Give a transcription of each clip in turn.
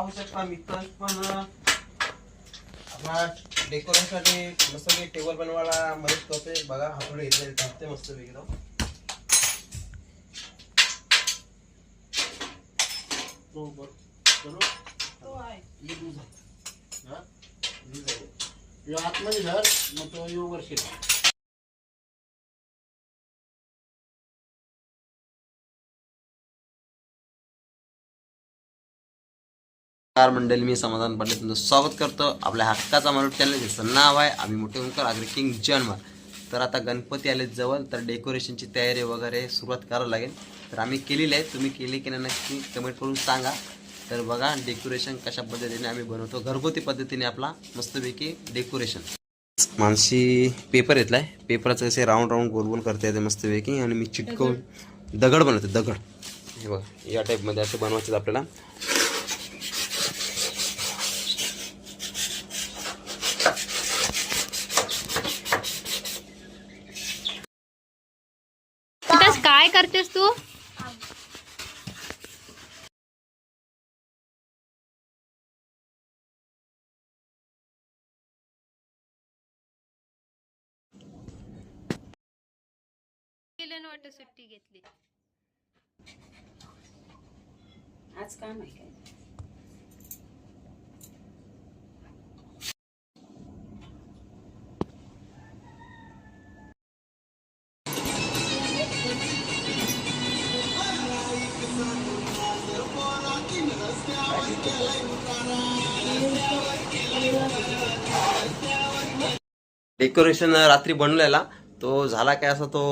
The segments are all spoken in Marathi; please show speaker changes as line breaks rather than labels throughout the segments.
पाहू शकता मित्र पण आपला डेकोरेशनसाठी मस्त मी टेबल बनवायला मदत करते बघा हातोडे घेतले टाकते मस्त पैकी तो.
तो बर- चलो. ये दूध आहे. हा? दूध आहे. हे आतमध्ये धर मग तो येऊ वर शिरा.
नमस्कार मंडळी मी समाधान पांडे तुमचं स्वागत करतो. आपल्या हक्काचा मराठी चॅनल ज्याचं नाव आहे आम्ही मोठे ओंकार आग्रे किंग जन्म तर आता गणपती आले जवळ तर डेकोरेशनची तयारी वगैरे सुरुवात करावं लागेल. तर आम्ही केलेली आहे तुम्ही केली की नाही नक्की कमेंट करून सांगा. तर बघा डेकोरेशन कशा पद्धतीने आम्ही बनवतो घरगुती पद्धतीने आपला मस्तपैकी डेकोरेशन मानसी पेपर घेतलाय. पेपराचं कसे राऊंड राऊंड गोल गोल करता येते मस्तपैकी. आणि मी चिटकवून दगड बनवते दगड. हे बघा या टाईपमध्ये असे बनवायचे आपल्याला
तिथेच काय करतेस तू? वाटतं सुट्टी घेतली.
आज काम आहे काय?
डेकोरेशन रात्री बनवलेला तो झाला काय असा तो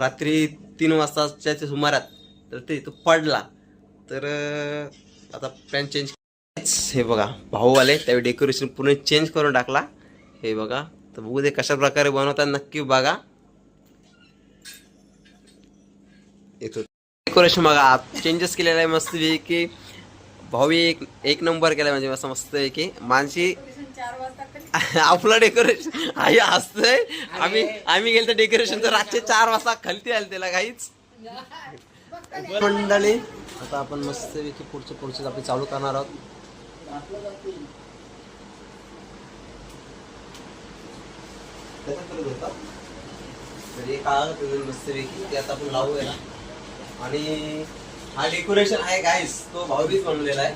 रात्री तीन वाजताच्या ते सुमारात तर ते तो पडला. तर आता पॅन चेंज हे बघा भाऊ आले त्यावेळी डेकोरेशन पूर्ण चेंज करून टाकला. हे बघा तर बघू दे कशा प्रकारे बनवतात नक्की बघा. येतो. डेकोरेशन बघा चेंजेस केलेला आहे मस्त की भाऊ एक एक नंबर केला म्हणजे असं मस्त आहे की मानसी आपलं डेकोरेशन आई हसतंय. आम्ही आम्ही गेलो डेकोरेशन तर रातचे चार वाजता खालती आले त्याला काहीच. मंडळी आता आपण मस्त पैकी पुढचे पुढचे आपले चालू करणार आहोत. तर मस्त पैकी ते आता आपण लावू याला आणि हा डेकोरेशन आहे गाईस तो भाऊबीज बनवलेला आहे.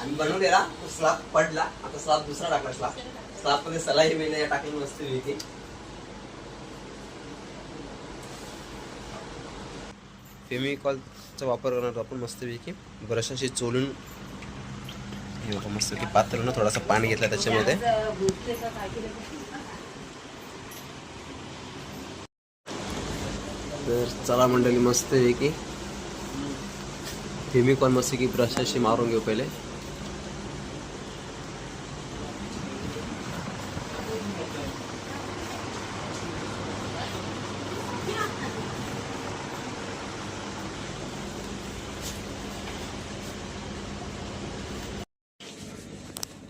आम्ही बनवलेला तो स्लाब पडला. आता स्लाब दुसरा टाकला स्लाब स्लाबमध्ये सलाई वेल्या टाकली मस्त पैकी. फेमिकॉलचा वापर करणार आपण मस्तपैकी ब्रशाशी चोलून. हे बघा मस्तपैकी पातळून थोडासा पाणी घेतला त्याच्यामध्ये. तर चला मंडळी मस्तपैकी फेमिकॉन मस्त की ब्रशाशी मारून घेऊ पहिले.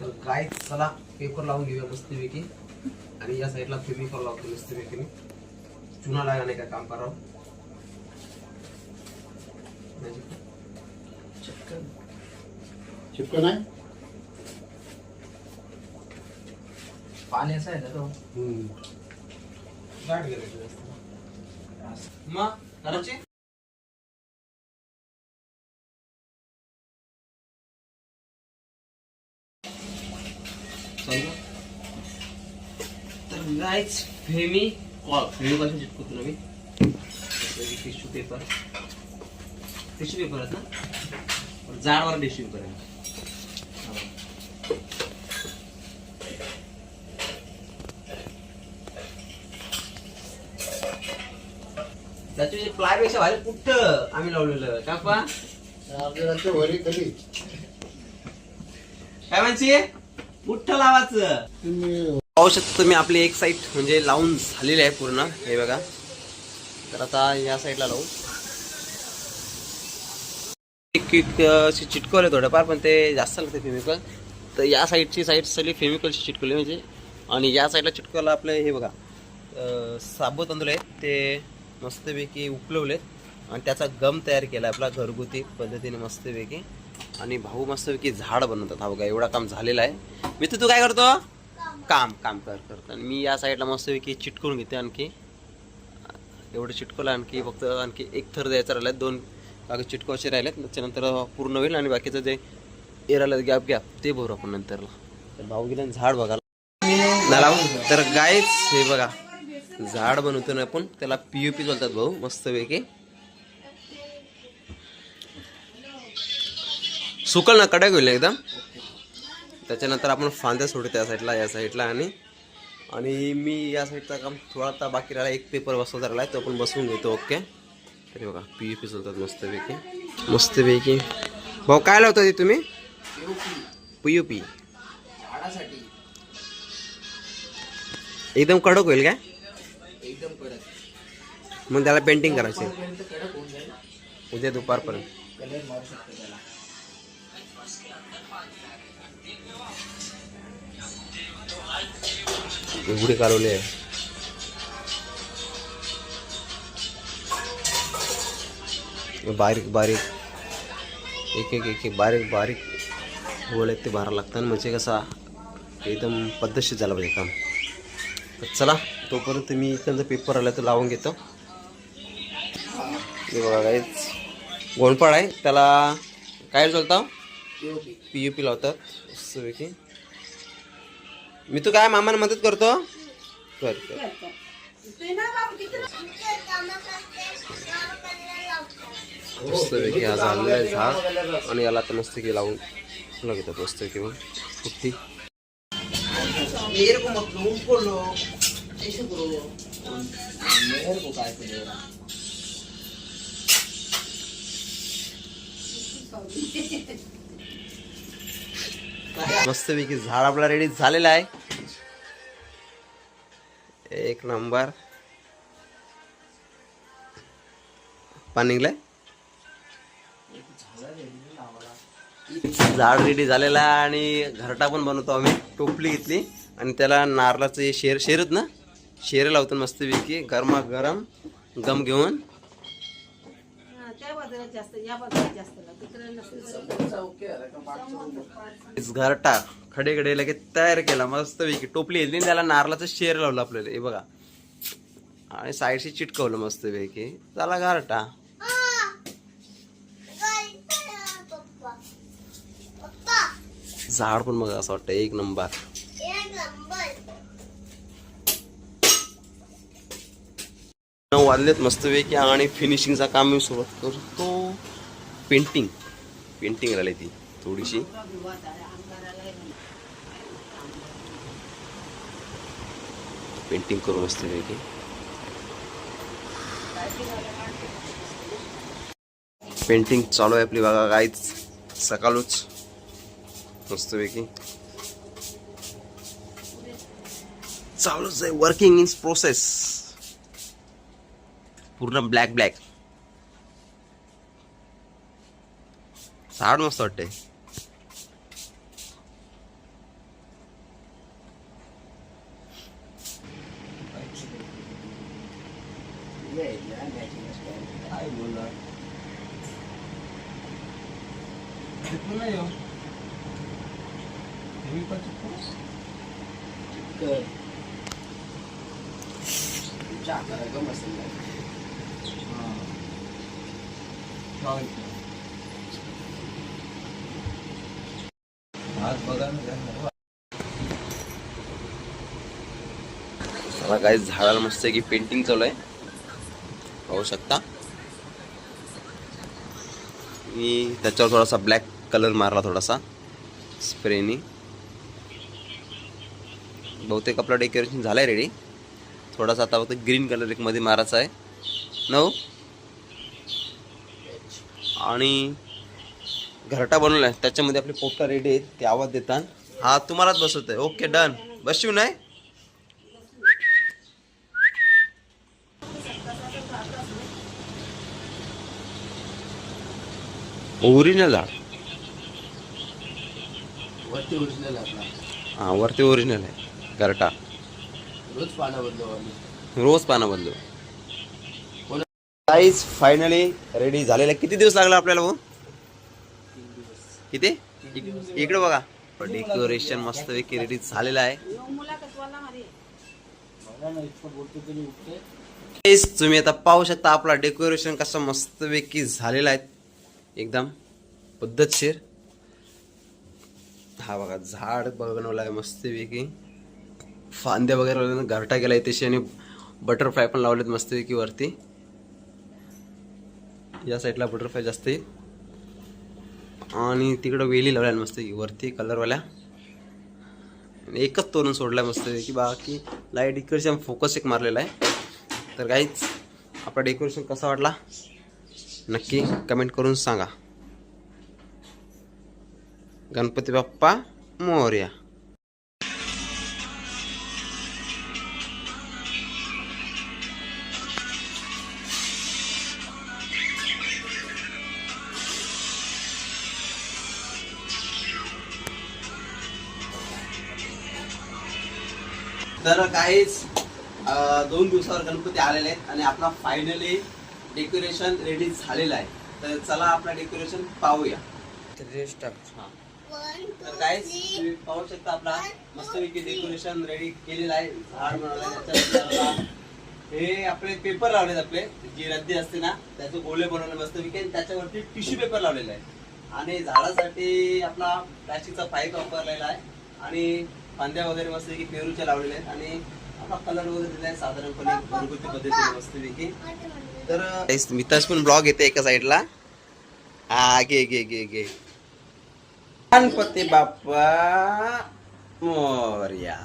तर काय चला पेपर लावून घेऊया मस्तपैकी. आणि या साईडला फेमिकॉल लावतो मस्तपैकी चुना लागा नाही का काम करावं?
चिपकन आहे
पाण्याचा आहे ना तो.
गाठ. मग तर गायच फेमी कॉल फेमी कॉल चिटकवतो ना मी. टिश्यू पेपर टिश्यू पेपर आहेत ना? जाडवर टिश्यू पेपर आहे त्याची प्लायपेक्षा भारी कुठं आम्ही लावलेलं? का
वरी कधी?
काय म्हणशी कुठं लावायचं?
तुम्ही
पाहू शकतो तुम्ही आपली एक साईड म्हणजे लावून झालेली आहे पूर्ण. हे बघा. तर आता या साईडला लावू. क्विक अशी चिटकवले थोडंफार पण ते जास्त लागते फेमिकल तर या साईडची साईड सगळी फेमिकलची चिटकवली म्हणजे. आणि या साईडला चिटकवलं आपलं हे बघा साबू तांदूळ आहेत ते मस्तपैकी उकलवलेत आणि त्याचा गम तयार केला आपला घरगुती पद्धतीने मस्तपैकी. आणि भाऊ मस्तपैकी झाड बनवतात. हा बघा एवढा काम झालेला आहे. मी तू काय करतो? काम काम कर करतो आणि मी या साईडला मस्तपैकी चिटकवून घेते आणखी. एवढं चिटकवलं आणखी फक्त आणखी एक थर द्यायचा राहिला दोन बाकी चिटकवायचे राहिलेत. त्याच्यानंतर पूर्ण होईल आणि बाकीचं जे एराला गॅप गॅप ते भरू आपण नंतरला. तर भाऊ गेलं झाड बघायला. हो. तर गायच हे बघा. झाड बनवतो ना आपण त्याला पीयूपी बोलतात भाऊ मस्त पैकी. सुकल ना कडक होईल एकदम. त्याच्यानंतर आपण फांद्या सोडू त्या साईडला या साईडला आणि आणि मी या साईडचा काम थोडा आता बाकी राहिला. एक पेपर बसवता राहिला तो आपण बसवून घेतो ओके तरी बघा पी यू पी चालतात मस्तपैकी. मस्तपैकी. भाऊ काय लावता ते तुम्ही? पी यू पी एकदम कडक होईल काय?
एकदम कडक
मग त्याला पेंटिंग करायची उद्या दुपारपर्यंत. एवढी कालवली आहे. बारीक बारीक. एक एक एक एक बारीक बारीक गोळे आहेत ते भरावं लागतं आणि म्हणजे कसा एकदम पद्धतशीर झाला पाहिजे काम. तर चला तोपर्यंत मी इकडचा पेपर आला तर लावून घेतो. हे बघा आहे. त्याला काय चालतं पी यू पी लावतात. मस्तपैकी. मी तू काय मामाला मदत करतो? कर कर मस्तपैकी हा झालेला आहे झाड आणि याला आता मस्तपैकी लावून फुलं घेतात मस्तपैकी मग कुठली. मस्तपैकी झाड आपला रेडी झालेला आहे. एक नंबर. पाणी निघलंय? झाड रेडी झालेला आहे आणि घरटा पण बनवतो आम्ही टोपली घेतली. आणि त्याला नारळाचं शेर शेरत ना? शेर लावतो मस्तपैकी गरमा गरम गम घेऊन. घरटा खडे खडे लगेच तयार केला मस्तपैकी. टोपली घेतली आणि त्याला नारळाचं शेर लावलं आपल्याला हे बघा. आणि साईडशी चिटकवलं मस्तपैकी. झाला घरटा. झाड पण बघा असं वाटतं एक नंबर. नऊ वाजलेत मस्तपैकी आणि फिनिशिंगचा काम मी सुरुवात करतो. पेंटिंग पेंटिंग राहिली ती थोडीशी. पेंटिंग करू मस्तपैकी पेंटिंग चालू आहे आपली बघा काहीच सकाळूच. मस्तपैकी चालूच आहे. वर्किंग इन प्रोसेस पूर्ण ब्लॅक ब्लॅक झाड मस्त वाटते काय बोलणार
कर चहा करायला
मला काय झाडाला मस्त की पेंटिंग चालू आहे. पाहू शकता. मी त्याच्यावर थोडासा ब्लॅक कलर मारला थोडासा. स्प्रेनी बहुतेक आपलं डेकोरेशन झालं आहे रेडी थोडासा आता फक्त ग्रीन कलर एक मध्ये मारायचा आहे. नऊ. आणि घरटा बनवला आहे त्याच्यामध्ये आपले पोपटा रेडी आहेत. ते आवाज देतात. हा तुम्हालाच बसवत आहे ओके डन बसू नाही ओरिजिनल झाड
वरती ओरिजिनल आपला.
हा वरती ओरिजिनल आहे. घरटा
रोज पानं बदलू
रोज पानं बदलू साईज फायनली रेडी झालेला. किती दिवस लागला आपल्याला भाऊ किती? इक- इकडे बघा. डेकोरेशन मस्त पैकी रेडी झालेलं आहे. तुम्ही आता पाहू शकता आपला डेकोरेशन कसं मस्तपैकी झालेला आहे. एकदम पद्धतशीर. हा बघा झाड बनवलं आहे मस्तपैकी. फांद्या वगैरे लावले घरटा गेलाय तशी आणि बटरफ्लाय पण लावलेत मस्तपैकी वरती. या साईडला बटरफ्लाय जास्त येईल आणि तिकडं वेली लावल्या की वरती कलरवाल्या आणि एकच तोरण सोडलाय की बाकी लाइट इकडच्या फोकस एक मारलेला आहे. तर काहीच आपला डेकोरेशन कसा वाटला? नक्की कमेंट करून सांगा. गणपती बाप्पा मोर्या. तर काहीच दोन दिवसावर गणपती आलेले आहेत आणि आपला फायनली डेकोरेशन रेडी झालेला आहे. तर चला आपला डेकोरेशन पाहूया. हा. तर काहीच तुम्ही पाहू शकता आपला मस्तपैकी डेकोरेशन रेडी केलेलं आहे. झाड बनवलंय त्याच्यानंतर हे आपले पेपर लावलेत आपले. जी रद्दी असते ना त्याचे गोळे बनवले मस्तपैकी आणि त्याच्यावरती टिश्यू पेपर लावलेला आहे. आणि झाडासाठी आपला प्लास्टिकचा पाईप वापरलेला आहे. आणि फांद्या वगैरे मस्तपैकी पेरूच्या लावलेल्या आहेत आणि आपला कलर वगैरे दिला आहे साधारणपणे घरगुती पद्धतीने मस्तपैकी तर मिताज पण ब्लॉग येते एका साईडला हा घे घे घे घे. गणपती बाप्पा मोर्या.